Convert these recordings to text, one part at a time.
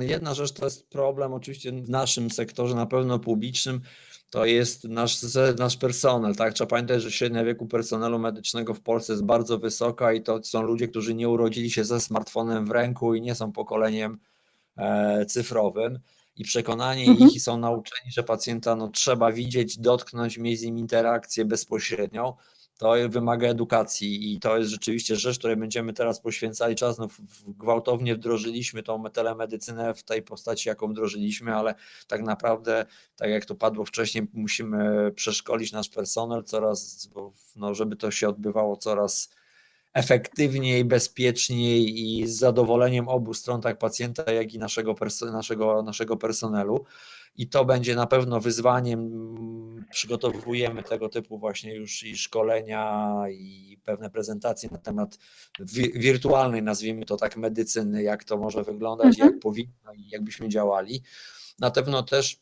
Jedna rzecz to jest problem oczywiście w naszym sektorze, na pewno publicznym, to jest nasz, nasz personel, tak? Trzeba pamiętać, że średnia wieku personelu medycznego w Polsce jest bardzo wysoka i to są ludzie, którzy nie urodzili się ze smartfonem w ręku i nie są pokoleniem e, cyfrowym. I przekonanie Mhm. ich i są nauczeni, że pacjenta no, trzeba widzieć, dotknąć, mieć z nim interakcję bezpośrednią. To wymaga edukacji i to jest rzeczywiście rzecz, której będziemy teraz poświęcali czas. No, gwałtownie wdrożyliśmy tą telemedycynę w tej postaci, jaką wdrożyliśmy, ale tak naprawdę, tak jak to padło wcześniej, musimy przeszkolić nasz personel coraz, no, żeby to się odbywało coraz efektywniej, bezpieczniej i z zadowoleniem obu stron, tak pacjenta, jak i naszego, perso- naszego, naszego personelu. I to będzie na pewno wyzwaniem. Przygotowujemy tego typu właśnie już i szkolenia, i pewne prezentacje na temat wi- wirtualnej, nazwijmy to tak, medycyny, jak to może wyglądać, Mhm. jak powinno i jakbyśmy działali. Na pewno też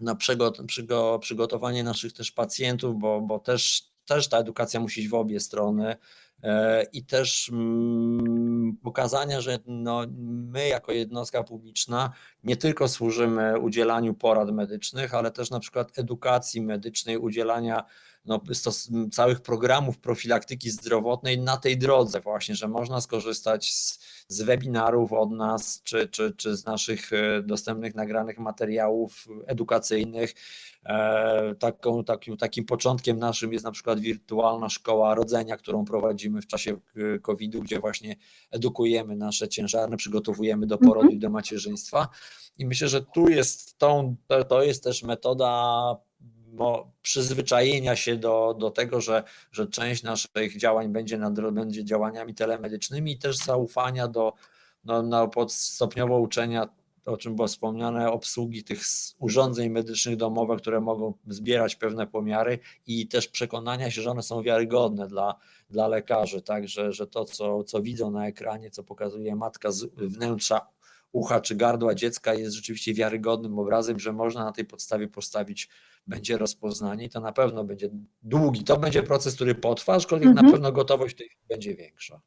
na przygo- przygo- przygotowanie naszych też pacjentów, bo, bo też, też ta edukacja musi iść w obie strony i też mm, pokazania, że no, my jako jednostka publiczna nie tylko służymy udzielaniu porad medycznych, ale też na przykład edukacji medycznej, udzielania no, całych programów profilaktyki zdrowotnej na tej drodze właśnie, że można skorzystać z, z webinarów od nas, czy, czy, czy z naszych e, dostępnych nagranych materiałów edukacyjnych. E, Taką, takim, takim początkiem naszym jest na przykład wirtualna szkoła rodzenia, którą prowadzimy w czasie e, COVID-u, gdzie właśnie edukujemy nasze ciężarne, przygotowujemy do porodu Mhm. i do macierzyństwa. I myślę, że tu jest tą, to, jest też metoda no, przyzwyczajenia się do, do tego, że, że część naszych działań będzie, na, dro- będzie działaniami telemedycznymi i też zaufania do no, na podstopniowo uczenia, o czym było wspomniane, obsługi tych urządzeń medycznych domowych, które mogą zbierać pewne pomiary i też przekonania się, że one są wiarygodne dla, dla lekarzy, tak, że, że to, co, co widzą na ekranie, co pokazuje matka z wnętrza ucha czy gardła dziecka jest rzeczywiście wiarygodnym obrazem, że można na tej podstawie postawić będzie rozpoznanie i to na pewno będzie długi, to będzie proces, który potrwa, aczkolwiek na Mhm. pewno gotowość tej będzie większa.